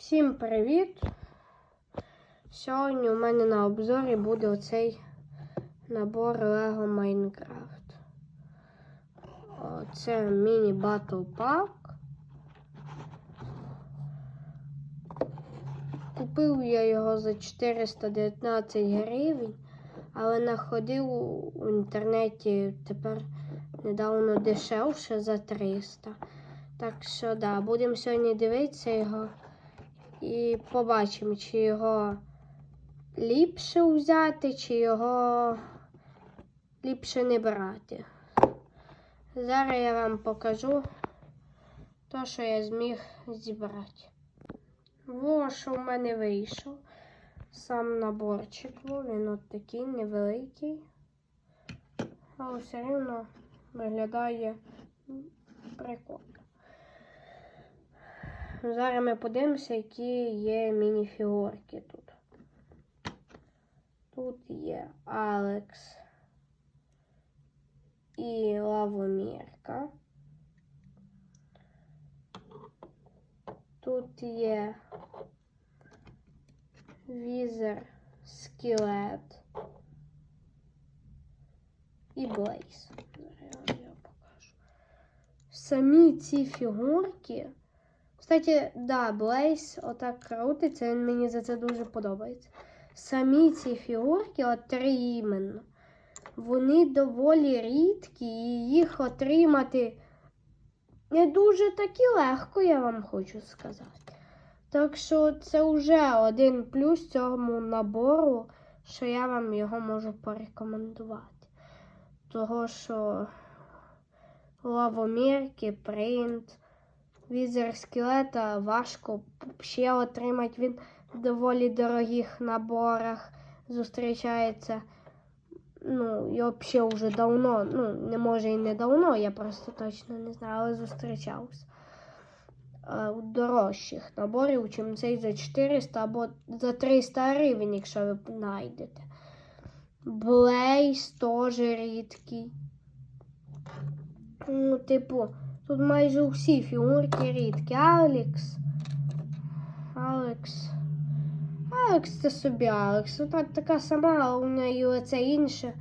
Всім привіт! Сьогодні у мене на обзорі буде оцей набор Lego Minecraft. Це міні Battle Pack. Купив я його за 419 гривень, але находив у інтернеті тепер недавно дешевше за 300. Так що да, будемо сьогодні дивитися його і побачимо, чи його ліпше взяти, чи його ліпше не брати. Зараз я вам покажу те, що я зміг зібрати. Во, що в мене вийшов. Сам наборчик, він от такий невеликий. Але все рівно виглядає прикольно. Зараз ми подивимося, які є мініфігурки тут. Тут є Алекс і Лавомірка. Тут є візер скелет і Блейз. Зараз я вам покажу. Самі ці фігурки. Кстати, да, Блейз отак крутиться, він мені за це дуже подобається. Самі ці фігурки, от три іменно, вони доволі рідкі, і їх отримати не дуже таки легко, я вам хочу сказати. Так що це вже один плюс цьому набору, що я вам його можу порекомендувати. Того, що лавомірки, принт. Візер скелета важко ще отримати. Він в доволі дорогих наборах зустрічається. Ну, і взагалі вже давно, ну, не може і не давно, я просто точно не знаю, але зустрічався. Е, У дорожчих наборів, чим цей за 400 або за 300 гривень, якщо ви знайдете. Блейз теж рідкий. Ну, типу. Тут майже всі фігурки рідкі. Алекс. Алекс. Алекс це собі Алекс. Вона така сама, а у неї оце інше.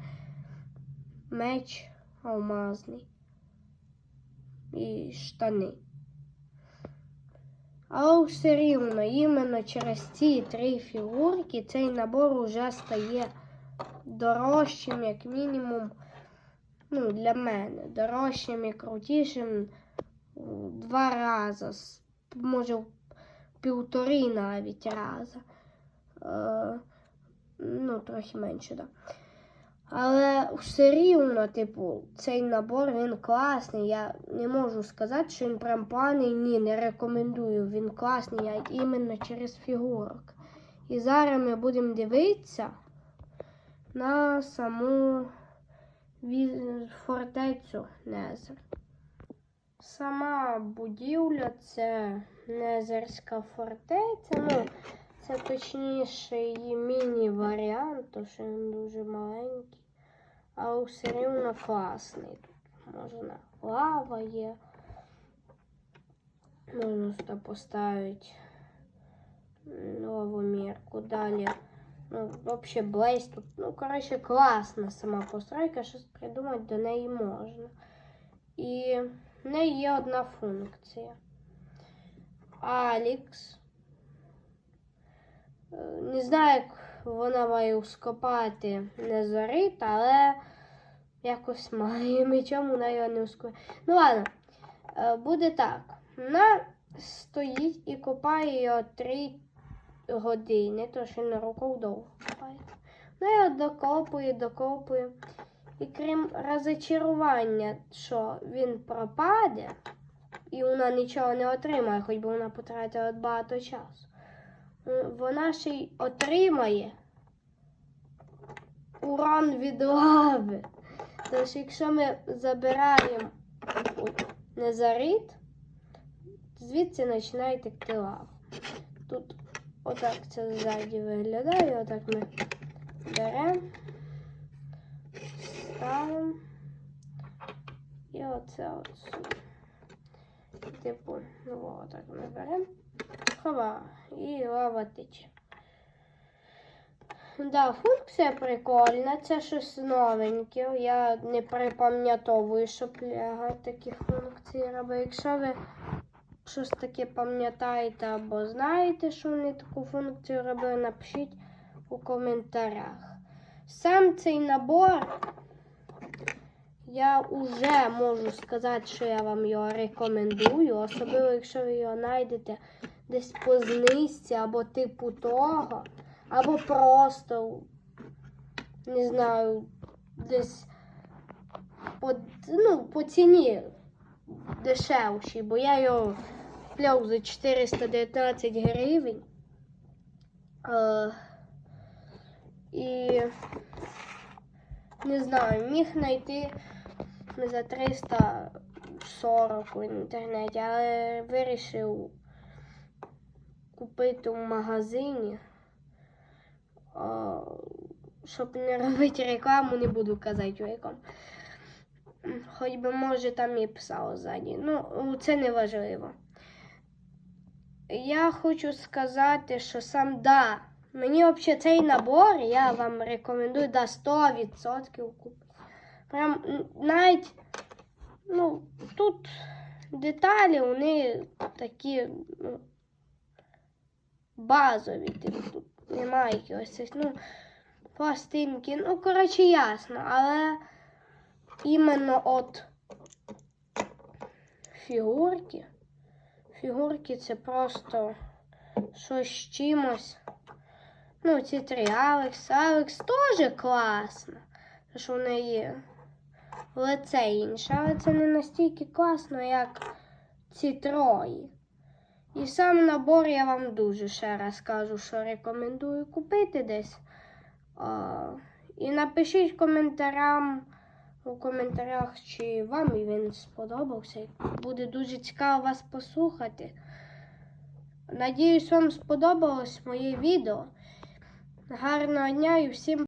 Меч алмазний. І штани. Але все рівно, іменно через ці три фігурки цей набор вже стає дорожчим, як мінімум ну, для мене дорожчим і крутішим два рази, може в півтори навіть рази. Е, ну, трохи менше, так. Да. Але все рівно, типу, цей набор він класний. Я не можу сказати, що він прям поганий. Ні, не рекомендую. Він класний, я іменно через фігурок. І зараз ми будемо дивитися на саму фортецю Незер. Сама будівля це Незерська фортеця. Ну, це точніше її міні-варіант, тому що він дуже маленький, але все рівно класний. Тут можна лава є. Можна сюди поставити лавомірку. Далі. Ну, вообще Блейз тут, ну, коротше, класна сама постройка, щось придумати до неї можна. І в неї є одна функція. Алікс. Е, Не знаю, як вона має скопати незорит, але якось має мечом вона його не ускорить. Ну ладно, Е, буде так. Вона стоїть і копає його три години, то що на руку довго копає. Ну я докопую, докопую. І крім розочарування, що він пропаде, і вона нічого не отримає, хоч би вона потратила багато часу. Вона ще й отримає урон від лави. Тож, якщо ми забираємо незарит, звідси починає текти лава. Тут отак це ззаді виглядає, отак ми беремо, ставимо і оце от. Типу, ну отак ми беремо. Хова. і лава тече. Да, функція прикольна, це щось новеньке. Я не припам'ятовую, щоб Лего такі функції робить. Якщо ви щось таке пам'ятаєте або знаєте, що вони таку функцію робили, напишіть у коментарях. Сам цей набор я вже можу сказати, що я вам його рекомендую, особливо, якщо ви його знайдете десь по знижці або типу того, або просто, не знаю, десь по, ну, по ціні дешевші, бо я його купляв за 419 гривень. Е, і не знаю, міг знайти за 340 в інтернеті, але вирішив купити в магазині. О, щоб не робити рекламу, не буду казати рекламу. Хоч би, може, там і писало ззаді. Ну, це не важливо. Я хочу сказати, що сам да. Мені взагалі цей набор я вам рекомендую до 100% купити. Прям навіть ну, тут деталі вони такі ну, базові. Типу, тут немає якогось, ну, пластинки. Ну, коротше, ясно, але іменно от фігурки. Фігурки це просто щось з чимось. Ну, ці три Алекс. Алекс теж класно. Що в неї лице інше, але це не настільки класно, як ці трої. І сам набор я вам дуже ще раз кажу, що рекомендую купити десь. А, і напишіть коментарям у коментарях, чи вам він сподобався. Буде дуже цікаво вас послухати. Надіюсь, вам сподобалось моє відео. Гарного дня і всім